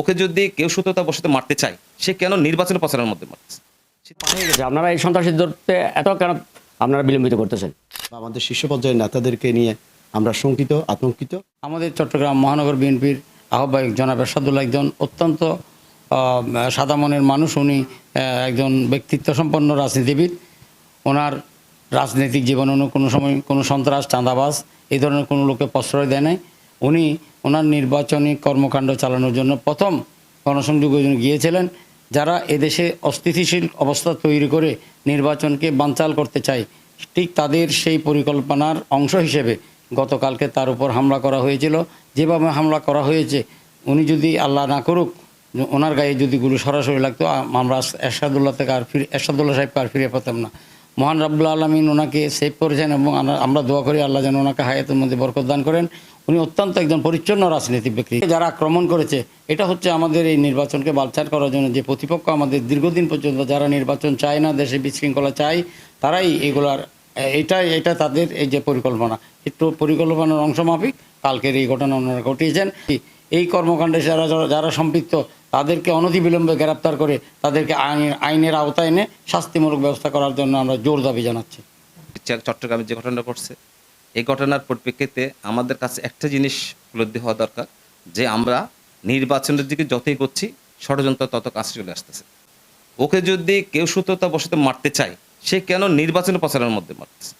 ওকে যদি কেউ সত্যতা বসাতে মারতে চায় সে কেন নির্বাচন প্রচারের মধ্যে মারতেছে? আপনারা এই সন্ত্রাসী ধরতে এত কেন আপনারা বিলম্বিত করতেছেন? বা আমাদের শীর্ষ পর্যায়ের নেতাদেরকে নিয়ে আমরা শঙ্কিত আতঙ্কিত। আমাদের চট্টগ্রাম মহানগর বিএনপির আহ্বায়ক জনাব এরশাদুল্লাহ একজন অত্যন্ত সাদা মনের মানুষ। উনি একজন ব্যক্তিত্ব সম্পন্ন রাজনীতিবিদ। ওনার রাজনৈতিক জীবনে কোনো সময় কোনো সন্ত্রাস চাঁদাবাজ এই ধরনের কোনো লোকে প্রশ্রয় দেয় নাই। উনি ওনার নির্বাচনী কর্মকাণ্ড চালানোর জন্য প্রথম গণসংযোগের জন্য গিয়েছিলেন, যারা এদেশে অস্থিতিশীল অবস্থা তৈরি করে নির্বাচনকে বানচাল করতে চায়। ঠিক তাদের সেই পরিকল্পনার অংশ হিসেবে গতকালকে তার উপর হামলা করা হয়েছিল। যেভাবে হামলা করা হয়েছে, উনি যদি আল্লাহ না করুক, ওনার গায়ে যদি গুলি সরাসরি লাগতো আমরা এরশাদুল্লাহ থেকে আর ফিরে এরশাদুল্লাহ সাহেবকে আর ফিরে পেতাম না। মহান রাব্বুল আলমিন ওনাকে সেভ করেছেন এবং আমরা- দোয়া করি আল্লাহ যেন ওনাকে হায়াতের মধ্যে বরকত দান করেন। উনি অত্যন্ত একজন পরিচ্ছন্ন রাজনীতি ব্যক্তি। যারা আক্রমণ করেছে, এটা হচ্ছে আমাদের এই নির্বাচনকে বালচার করার জন্য যে প্রতিপক্ষ আমাদের দীর্ঘদিন পর্যন্ত যারা নির্বাচন চায় না, দেশে বিশৃঙ্খলা চায়, তারাই এগুলার এটা এটা তাদের এই যে পরিকল্পনা। একটু পরিকল্পনার অংশ মাফিক, কালকের এই ঘটনা ওনারা ঘটিয়েছেন। এই কর্মকাণ্ডে যারা, যারা- সম্পৃক্ত, তাদেরকে অনতিবিলম্বে গ্রেপ্তার করে তাদেরকে আইনের আইনের আওতায় এনে শাস্তিমূলক ব্যবস্থা করার জন্য আমরা জোর দাবি জানাচ্ছি। চট্টগ্রামে যে ঘটনা ঘটছে এই ঘটনার পরিপ্রেক্ষিতে আমাদের কাছে একটা জিনিস উপলব্ধি হওয়া দরকার, যে আমরা নির্বাচনের দিকে যতই করছি ষড়যন্ত্র তত কাছে চলে আসতেছে। ওকে যদি কেউ সত্যতা বসতে মারতে চায়, সে কেন নির্বাচন প্রচারের মধ্যে মারতেছে?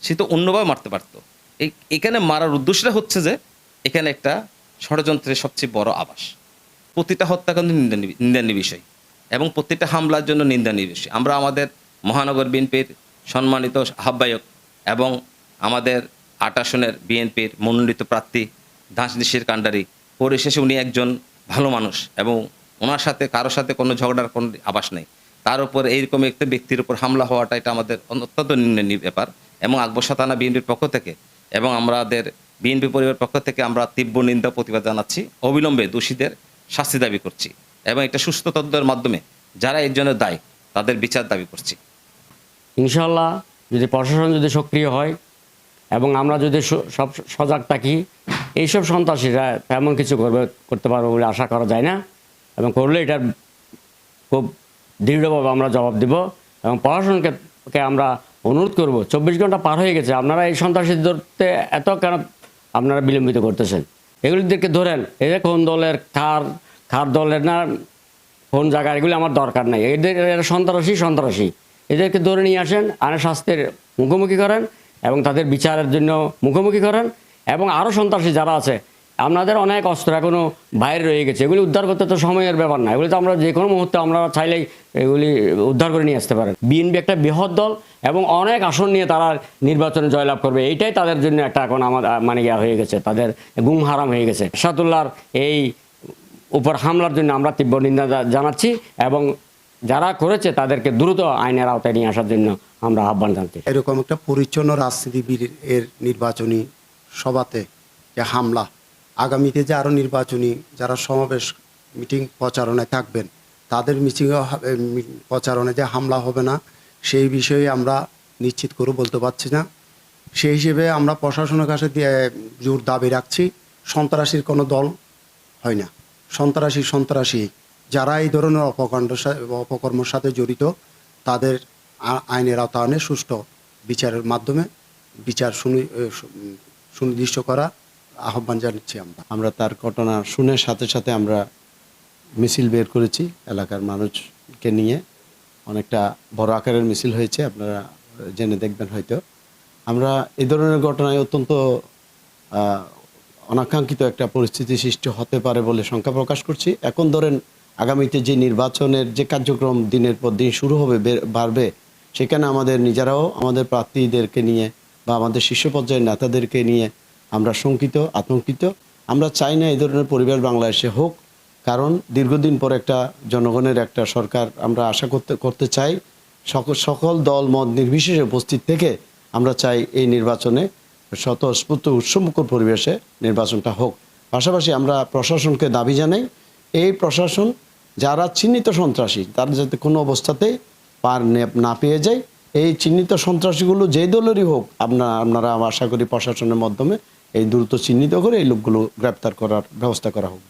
সে তো অন্যভাবে মারতে পারতো। এই, এখানে মারার উদ্দেশ্যটা হচ্ছে যে, এখানে একটা ষড়যন্ত্রের সবচেয়ে বড় আবাস। প্রতিটা হত্যাকাণ্ড নিন্দানি- নিন্দানীয় বিষয়। এবং প্রত্যেকটা হামলার জন্য নিন্দানীয় বিষয়। আমরা আমাদের মহানগর বিএনপির সম্মানিত আহ্বায়ক এবং আমাদের আট আসনের বিএনপির মনোনীত প্রার্থী দাসনিশির কাণ্ডারি, পরিশেষে উনি একজন ভালো মানুষ এবং ওনার সাথে, কারোর সাথে কোনো ঝগড়ার কোনো আবাস নেই। তার উপর এইরকম একটা ব্যক্তির উপর হামলা হওয়াটা এটা আমাদের অত্যন্ত নিন্দনীয় ব্যাপার এবং আকবর সাতানা বিএনপির পক্ষ থেকে এবং আমাদের বিএনপি পরিবারের পক্ষ থেকে আমরা তীব্র নিন্দা প্রতিবাদ জানাচ্ছি, অবিলম্বে দোষীদের শাস্তি দাবি করছি এবং একটা সুস্থ তদন্তের মাধ্যমে যারা এর জন্য দায়ী তাদের বিচার দাবি করছি। ইনশাল্লাহ যদি প্রশাসন যদি সক্রিয় হয় এবং আমরা যদি সব সজাগ থাকি, এইসব সন্ত্রাসীরা তেমন কিছু করবে, করতে পারবে বলে আশা করা যায় না। এবং করলে এটার খুব দৃঢ়ভাবে আমরা জবাব দিব এবং প্রশাসনকে আমরা অনুরোধ করব, চব্বিশ ঘণ্টা পার হয়ে গেছে, আপনারা এই সন্ত্রাসী ধরতে এত কেন আপনারা বিলম্বিত করতেছেন? এগুলিদেরকে ধরেন এদের কোন দলের কার কার দলের না কোন জায়গা এগুলি আমার দরকার নাই। এদের সন্ত্রাসী সন্ত্রাসী। এদেরকে ধরে নিয়ে আসেন আর শাস্তির মুখোমুখি করেন এবং তাদের বিচারের জন্য মুখোমুখি করেন। এবং আরও সন্ত্রাসী যারা আছে, আপনাদের অনেক অস্ত্র এখনও বাইরে রয়ে গেছে। এগুলি উদ্ধার করতে তো সময়ের ব্যাপার না। এগুলি তো আমরা যে কোনো মুহূর্তে আমরা চাইলেই এগুলি উদ্ধার করে নিয়ে আসতে পারেন। বিএনপি একটা বৃহৎ দল এবং অনেক আসন নিয়ে তারা নির্বাচনে জয়লাভ করবে। এইটাই তাদের জন্য একটা এখন আমার মানে ইয়া হয়ে গেছে, তাদের গুম হারাম হয়ে গেছে। সাদুল্লাহর এই উপর হামলার জন্য আমরা তীব্র নিন্দা জানাচ্ছি এবং যারা করেছে তাদেরকে দ্রুত আইনের আওতায় নিয়ে আসার জন্য আমরা আহ্বান জানতে এরকম একটা পরিচ্ছন্ন রাজনীতিবিদ এর নির্বাচনী সভাতে যে হামলা, আগামীতে যে আরও নির্বাচনী যারা সমাবেশ, মিটিং প্রচারণায় থাকবেন, তাদের মিটিং প্রচারণে যে হামলা হবে না, সেই বিষয়ে আমরা নিশ্চিত করে বলতে পারছি না। সেই হিসেবে আমরা প্রশাসনের কাছে জোর দাবি রাখছি, সন্ত্রাসীর কোনো দল হয় না। সন্ত্রাসী সন্ত্রাসী, যারা এই ধরনের অপকাণ্ড অপকর্মের সাথে জড়িত, তাদের আইনের আওতায়নে সুষ্ঠু বিচারের মাধ্যমে বিচার এ, সুনির্দিষ্ট করা আহ্বান জানাচ্ছি আমরা। আমরা তার ঘটনা শুনে সাথে সাথে আমরা মিছিল বের করেছি এলাকার মানুষকে নিয়ে। অনেকটা বড় আকারের মিছিল হয়েছে আপনারা জেনে দেখবেন হয়তো। আমরা এই ধরনের ঘটনায় অত্যন্ত অনাকাঙ্ক্ষিত একটা পরিস্থিতি সৃষ্টি হতে পারে বলে শঙ্কা প্রকাশ করছি। এখন ধরেন আগামীতে যে নির্বাচনের যে কার্যক্রম দিনের পর দিন শুরু হবে বাড়বে সেখানে আমাদের নিজেরাও আমাদের প্রার্থীদেরকে নিয়ে বা আমাদের শীর্ষ পর্যায়ের নেতাদেরকে নিয়ে আমরা শঙ্কিত, আতঙ্কিত। আমরা চাই না এই ধরনের পরিবেশ বাংলাদেশে হোক। কারণ দীর্ঘদিন পর একটা জনগণের একটা সরকার আমরা আশা করতে করতে চাই। সকল সকল দল, মত নির্বিশেষে উপস্থিত থেকে আমরা চাই এই নির্বাচনে স্বতঃস্ফূর্ত উৎসমুখর পরিবেশে নির্বাচনটা হোক। পাশাপাশি আমরা প্রশাসনকে দাবি জানাই। এই প্রশাসন যারা চিহ্নিত সন্ত্রাসী তারা যাতে কোনো অবস্থাতেই পার না পেয়ে যায়। এই চিহ্নিত সন্ত্রাসীগুলো যে দলেরই হোক আপনারা আপনারা আশা করি প্রশাসনের মাধ্যমে এই দ্রুত চিহ্নিত করে এই লোকগুলো গ্রেপ্তার করার ব্যবস্থা করা হোক।